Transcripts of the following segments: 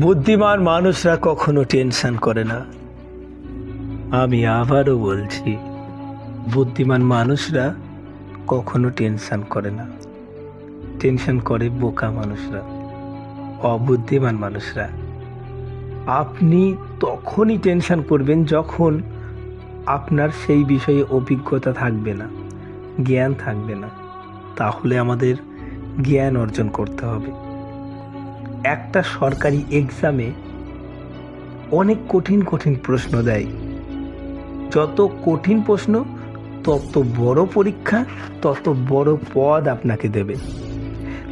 বুদ্ধিমান মানুষরা কখনো টেনশন করে না। আমি আবারও বলছি, বুদ্ধিমান মানুষরা কখনো টেনশন করে না। টেনশন করে বোকা মানুষরা, অবুদ্ধিমান মানুষরা। আপনি তখনই টেনশন করবেন যখন আপনার সেই বিষয়ে অভিজ্ঞতা থাকবে না, জ্ঞান থাকবে না। তাহলে আমাদের জ্ঞান অর্জন করতে হবে। একটা সরকারি এক্সামে অনেক কঠিন কঠিন প্রশ্ন দেয়। যত কঠিন প্রশ্ন, তত বড় পরীক্ষা, তত বড় পদ আপনাকে দেবে।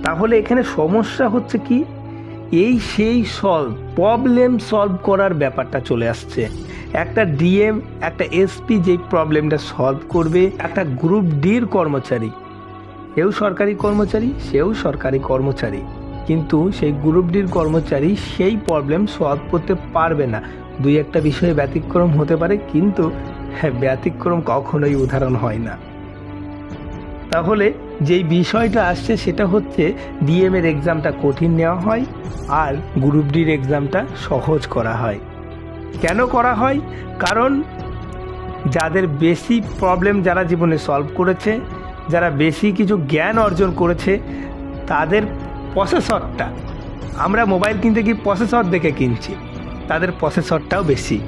তাহলে এখানে সমস্যা হচ্ছে কি? এই সেই সলভ প্রবলেম সলভ করার ব্যাপারটা চলে আসছে। একটা ডিএম একটা এসপি যেই প্রবলেমটা সলভ করবে, একটা গ্রুপ ডির কর্মচারী। সেও সরকারি কর্মচারী, সেও সরকারি কর্মচারী। কিন্তু সেই গ্রুপ ডির কর্মচারী সেই প্রবলেম সলভ করতে পারবে না। দুই একটা বিষয়ে ব্যতিক্রম হতে পারে, কিন্তু হ্যাঁ ব্যতিক্রম কখনোই উদাহরণ হয় না। তাহলে যেই বিষয়টা আসছে সেটা হচ্ছে ডিএম এর এক্সামটা কঠিন নেওয়া হয় আর গ্রুপ ডির এক্সামটা সহজ করা হয়। কেন করা হয়? কারণ যাদের বেশি প্রবলেম যারা জীবনে সলভ করেছে, যারা বেশি কিছু জ্ঞান অর্জন করেছে, তাদের প্রসেসরটা আমরা মোবাইল কিনতে কি প্রসেসর দেখে কিনছি। তাদের প্রসেসরটাও বেশি।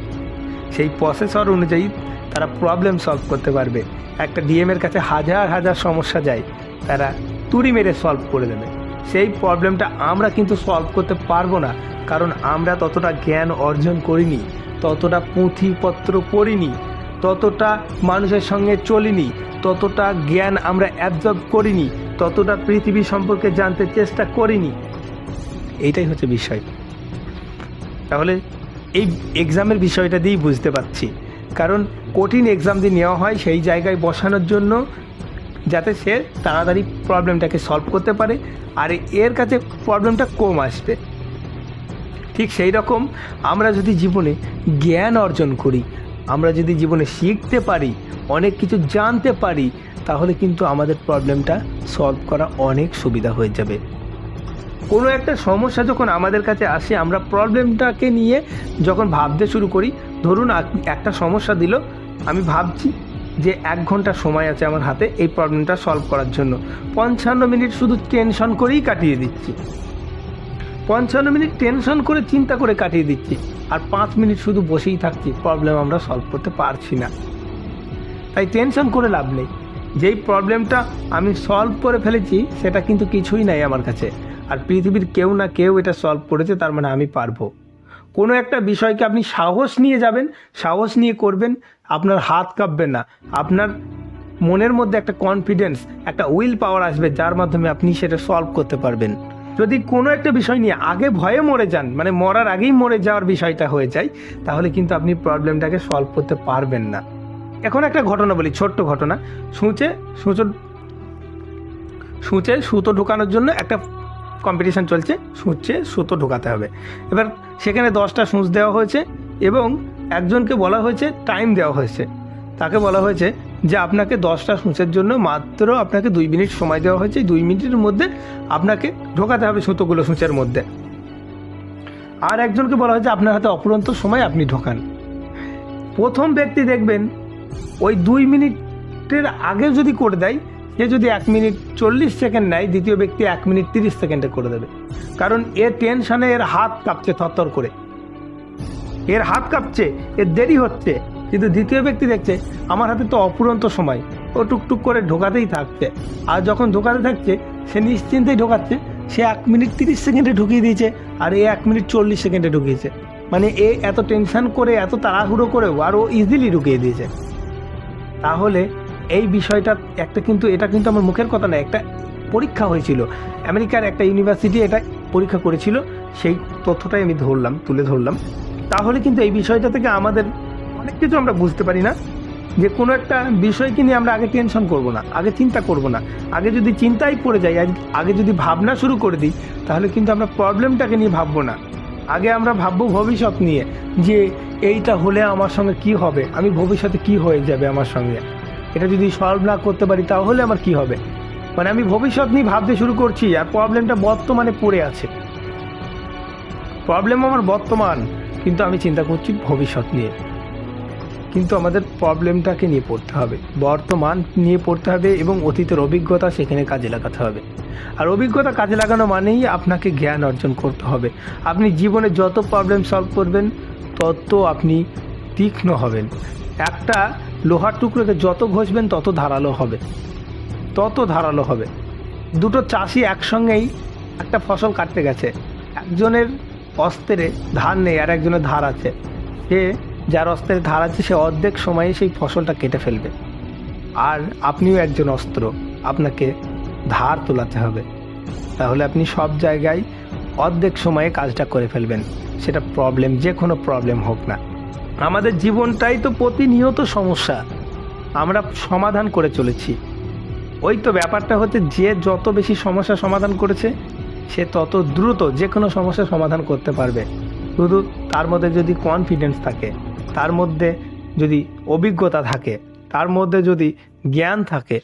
সেই প্রসেসর অনুযায়ী তারা প্রবলেম সলভ করতে পারবে। একটা ডিএমের কাছে হাজার হাজার সমস্যা যায়। তারা তুড়ি মেরে সলভ করে দেবে। সেই প্রবলেমটা আমরা কিন্তু সলভ করতে পারব না। কারণ আমরা ততটা জ্ঞান অর্জন করিনি, ততটা পুঁথিপত্র পড়িনি, ততটা মানুষের সঙ্গে চলিনি, ততটা জ্ঞান আমরা অ্যাবজর্ব করিনি ততটা পৃথিবী সম্পর্কে জানতে চেষ্টা করিনি। এইটাই হচ্ছে বিষয়। তাহলে এই এক্সামের বিষয়টা দিয়েই বুঝতে পারছি। কারণ কঠিন এক্সাম দিয়ে নেওয়া হয়, সেই জায়গায় বসানোর জন্য যাতে সে তাড়াতাড়ি প্রবলেমটাকে সলভ করতে পারে, আর এর কাছে প্রবলেমটা কম আসবে। ঠিক সেই রকম আমরা যদি জীবনে জ্ঞান অর্জন করি, আমরা যদি জীবনে শিখতে পারি, অনেক কিছু জানতে পারি তাহলে কিন্তু আমাদের প্রবলেমটা সলভ করা অনেক সুবিধা হয়ে যাবে। কোনো একটা সমস্যা যখন আমাদের কাছে আসে, আমরা প্রবলেমটাকে নিয়ে যখন ভাবতে শুরু করি, ধরুন একটা সমস্যা দিল, আমি ভাবছি যে এক ঘণ্টা সময় আছে আমার হাতে এই প্রবলেমটা সলভ করার জন্য। পঞ্চান্ন মিনিট শুধু টেনশন করেই কাটিয়ে দিচ্ছি। পঞ্চান্ন মিনিট টেনশন করে চিন্তা করে কাটিয়ে দিচ্ছি। আর পাঁচ মিনিট শুধু বসেই থাকছি প্রবলেম আমরা সলভ করতে পারছি না। তাই টেনশন করে লাভ নেই। যেই প্রবলেমটা আমি সলভ করে ফেলেছি, সেটা কিন্তু কিছুই নাই আমার কাছে। আর পৃথিবীর কেউ না কেউ এটা সলভ করেছে, তার মানে আমি পারব। কোনো একটা বিষয়কে আপনি সাহস নিয়ে যাবেন, সাহস নিয়ে করবেন, আপনার হাত কাঁপবে না। আপনার মনের মধ্যে একটা কনফিডেন্স একটা উইল পাওয়ার আসবে, যার মাধ্যমে আপনি সেটা সলভ করতে পারবেন। যদি কোনো একটা বিষয় নিয়ে আগে ভয়ে মরে যান মানে মরার আগেই মরে যাওয়ার বিষয়টা হয়ে যায়, তাহলে কিন্তু আপনি প্রবলেমটাকে সলভ করতে পারবেন না। এখন একটা ঘটনা বলি, ছোট্ট ঘটনা। সূচে, সূচো, সূচে সুতো ঢোকানোর জন্য একটা কম্পিটিশান চলছে, সূচে সুতো ঢোকাতে হবে। এবার সেখানে দশটা সূচ দেওয়া হয়েছে এবং একজনকে বলা হয়েছে টাইম দেওয়া হয়েছে। তাকে বলা হয়েছে যে আপনাকে দশটা সূচের জন্য মাত্র আপনাকে দুই মিনিট সময় দেওয়া হয়েছে দুই মিনিটের মধ্যে আপনাকে ঢোকাতে হবে সুতোগুলো সূচের মধ্যে। আর একজনকে বলা হয়েছে, আপনার হাতে অপুরন্ত সময়, আপনি ঢোকান। প্রথম ব্যক্তি দেখবেন ওই দুই মিনিটের আগে যদি করে দেয়, সে যদি এক মিনিট চল্লিশ সেকেন্ড নেয়, দ্বিতীয় ব্যক্তি এক মিনিট তিরিশ সেকেন্ডে করে দেবে। কারণ এর টেনশনে এর হাত কাঁপছে থরথর করে। এর হাত কাঁপছে, এর দেরি হচ্ছে। কিন্তু দ্বিতীয় ব্যক্তি দেখছে, আমার হাতে তো অপুরন্ত সময়। ও টুকটুক করে ঢোকাতেই থাকছে। আর যখন ঢোকাতে থাকছে, সে নিশ্চিন্তেই ঢোকাচ্ছে। সে এক মিনিট তিরিশ সেকেন্ডে ঢুকিয়ে দিয়েছে, আর এ এক মিনিট চল্লিশ সেকেন্ডে ঢুকিয়েছে। মানে এ এত টেনশন করে, এত তাড়াহুড়ো করেও আরও ইজিলি ঢুকিয়ে দিয়েছে। তাহলে এই বিষয়টা একটা কিন্তু, এটা কিন্তু আমার মুখের কথা না, একটা পরীক্ষা হয়েছিল। আমেরিকার একটা ইউনিভার্সিটি এটা পরীক্ষা করেছিল, সেই তথ্যটাই আমি ধরলাম, তুলে ধরলাম। তাহলে কিন্তু এই বিষয়টা থেকে আমাদের অনেক কিছু আমরা বুঝতে পারি না, যে কোনো একটা বিষয়কে নিয়ে আমরা আগে টেনশন করব না, আগে চিন্তা করব না। আগে যদি চিন্তাই পড়ে যাই আগে যদি ভাবনা শুরু করে দিই, তাহলে কিন্তু আমরা প্রবলেমটাকে নিয়ে ভাববো না। আগে আমরা ভাববো ভবিষ্যৎ নিয়ে, যে এইটা হলে আমার সঙ্গে কি হবে? আমি ভবিষ্যতে কি হয়ে যাবে আমার সঙ্গে? এটা যদি সলভ না করতে পারি, তাহলে আমার কি হবে? মানে আমি ভবিষ্যৎ নিয়ে ভাবতে শুরু করছি, আর প্রবলেমটা বর্তমানে পড়ে আছে। প্রবলেম আমার বর্তমান, কিন্তু আমি চিন্তা করছি ভবিষ্যৎ নিয়ে। কিন্তু আমাদের প্রবলেমটাকে নিয়ে পড়তে হবে। বর্তমান নিয়ে পড়তে হবে এবং অতীতের অভিজ্ঞতা সেখানে কাজে লাগাতে হবে। আর অভিজ্ঞতা কাজে লাগানো মানেই আপনাকে জ্ঞান অর্জন করতে হবে। আপনি জীবনে যত প্রবলেম সলভ করবেন, তত আপনি তীক্ষ্ণ হবেন। একটা লোহার টুকরোকে যত ঘষবেন, তত ধারালো হবে। তত ধারালো হবে। দুটো চাষি একসঙ্গেই একটা ফসল কাটতে গেছে। একজনের অস্ত্রে ধার নেই, আর একজনের ধার আছে। সে যার অস্ত্রের ধার আছে সে অর্ধেক সময়ে সেই ফসলটা কেটে ফেলবে। আর আপনিও একজন অস্ত্র, আপনাকে ধার তোলাতে হবে। তাহলে আপনি সব জায়গায় অর্ধেক সময়ে কাজটা করে ফেলবেন। সেটা প্রবলেম যে কোনো প্রবলেম হোক না। আমাদের জীবনটাই তো প্রতিনিয়ত সমস্যা। আমরা সমাধান করে চলেছি। ওই তো ব্যাপারটা হচ্ছে, যে যত বেশি সমস্যা সমাধান করেছে, সে তত দ্রুত যে কোনো সমস্যা সমাধান করতে পারবে। শুধু তার মধ্যে যদি কনফিডেন্স থাকে। তার মধ্যে যদি অভিজ্ঞতা থাকে তার মধ্যে যদি জ্ঞান থাকে